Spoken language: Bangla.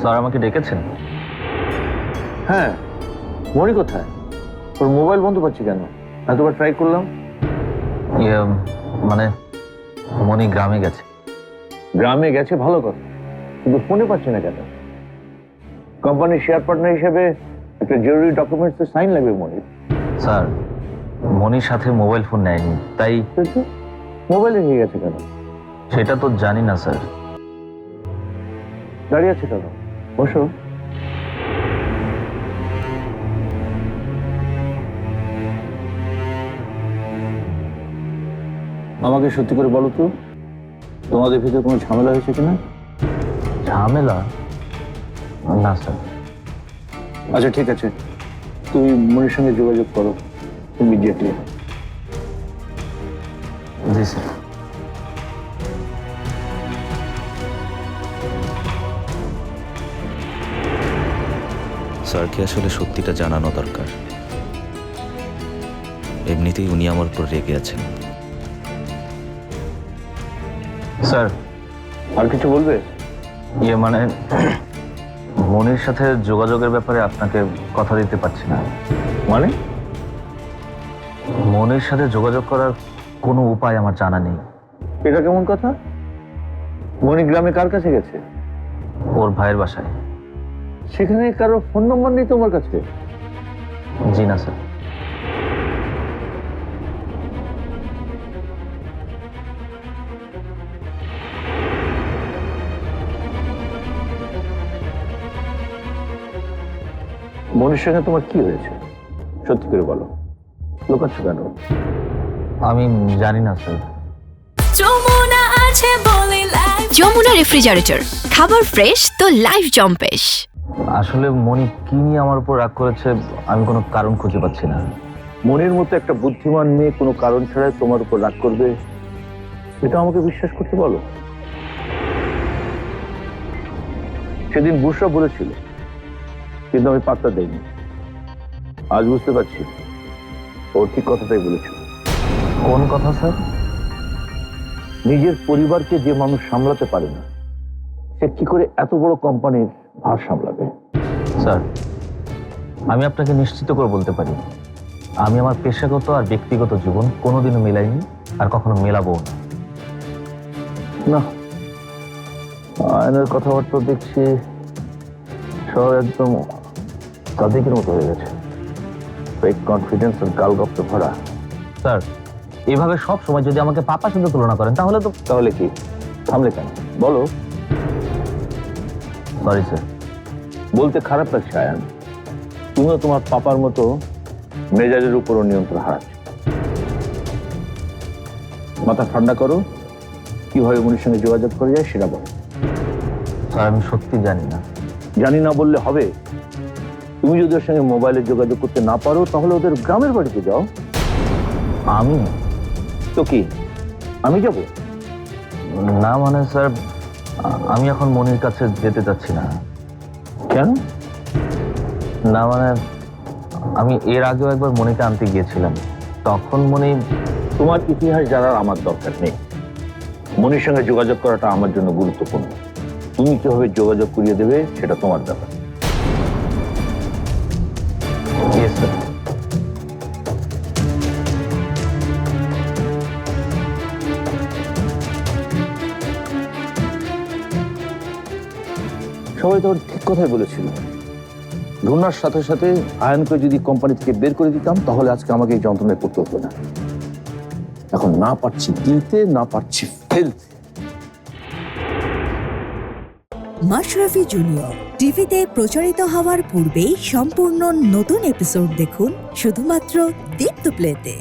স্যার আমাকে ডেকেছেন? হ্যাঁ মনি কোথায়? তোর মোবাইল বন্ধ পাচ্ছি কেন? এতবার ট্রাই করলাম। ইয়ে মানে মনি গ্রামে গেছে। গ্রামে গেছে ভালো কথা কিন্তু ফোনে পাচ্ছি না কেন? কোম্পানির শেয়ার পার্টনার হিসেবে একটা জরুরি ডকুমেন্টস সাইন লাগবে মনির স্যার মনির সাথে মোবাইল ফোন নেয়নি তাই মোবাইলে নিয়ে গেছে কেন? সেটা তো জানি না স্যার। দাঁড়িয়ে আছে কেন? বসো। আমাকে সত্যি করে বলো তো তোমাদের ভিতরে কোনো ঝামেলা হয়েছে কিনা? ঝামেলা? না স্যার। আচ্ছা ঠিক আছে। তুমি মনির সঙ্গে যোগাযোগ করো ইমিডিয়েটলি জি স্যার। স্যারকে আসলে সত্যিটা জানানো দরকার। এমনিতেই উনি আমার উপর রেগে আছেন। স্যার আর কিছু বলবে? ইয়ে মানে মনির সাথে যোগাযোগের ব্যাপারে আপনাকে কথা দিতে পারছি না। মানে? মনির সাথে যোগাযোগ করার কোনো উপায় আমার জানা নেই। এটা কেমন কথা? মনি গ্রামে কার কাছে গেছে? ওর ভাইয়ের বাসায়। সেখানে কারও ফোন নম্বর নেই তোমার কাছে? জি না স্যার মনির সঙ্গে তোমার কি হয়েছে? সত্যি করে বলো। লোকাচ্ছ কেন? আমি জানি না স্যার যমুনা আছে বলে যমুনা রেফ্রিজারেটর খাবার ফ্রেশ তো লাইফ জম্পেশ আসলে মনি কি নিয়ে আমার উপর রাগ করেছে আমি কোনো কারণ খুঁজে পাচ্ছি না। মনের মতো একটা বুদ্ধিমান মেয়ে কোনো কারণ ছাড়াই তোমার উপর রাগ করবে? এটা আমাকে বিশ্বাস করতে বলো। সেদিন বুসরা বলেছিল কিন্তু আমি পাত্তা দেইনি। আজ বুঝতে পারছি ও ঠিক কথাটাই বলেছিল। কোন কথা স্যার? নিজের পরিবারকে যে মানুষ সামলাতে পারে না সে কি করে এত বড় কোম্পানির ভার সামলাবে। স্যার আমি আপনাকে নিশ্চিত করে বলতে পারি আমি আমার পেশাগত আর ব্যক্তিগত জীবন কোনোদিনও মেলাইনি আর কখনো মেলাবো না। না আয়নের কথাবার্তা দেখছি সব একদম তাদেরকের মতো হয়ে গেছে। ফেক কনফিডেন্স আর গাল গালগপ্পে ভরা। স্যার এভাবে সব সময় যদি আমাকে পাপার সাথে তুলনা করেন তাহলে তো তাহলে কি? থামলে কেন? বলো। সরি স্যার বলতে খারাপ লাগছে আয়ান। তুমিও তোমার পাপার মতো মেজাজের উপরও নিয়ন্ত্রণ হারাচ্ছ। মাথা ঠান্ডা করো। কীভাবে মনির সঙ্গে যোগাযোগ করে যায় সেটা বলো। আমি সত্যি জানি না। জানি না বললে হবে। তুমি যদি ওর সঙ্গে মোবাইলে যোগাযোগ করতে না পারো তাহলে ওদের গ্রামের বাড়িতে যাও। আমি? তো কি? আমি যাব? না মানে স্যার আমি এখন মনির কাছে যেতে চাচ্ছি না। কেন? না মানে আমি এর আগেও একবার মনিকে আনতে গিয়েছিলাম। তখন মনে তোমার ইতিহাস জানার আমার দরকার নেই। মনির সঙ্গে যোগাযোগ করাটা আমার জন্য গুরুত্বপূর্ণ। তুমি কীভাবে যোগাযোগ করিয়ে দেবে, সেটা তোমার ব্যাপার। Yes. সবাই তো ঠিক কথাই বলেছিল। ধুনার সাথে সাথে আয়নকে যদি কোম্পানি থেকে বের করে দিতাম, তাহলে আজকে আমাকে এই যন্ত্রণায় করতে হতো না। এখন না পারছি দিতে না পারছি ফেলতে। মাশরাফি জুনিয়র, টিভিতে প্রচারিত হওয়ার পূর্বেই সম্পূর্ণ নতুন এপিসোড দেখুন শুধুমাত্র দীপ্ত প্লেতে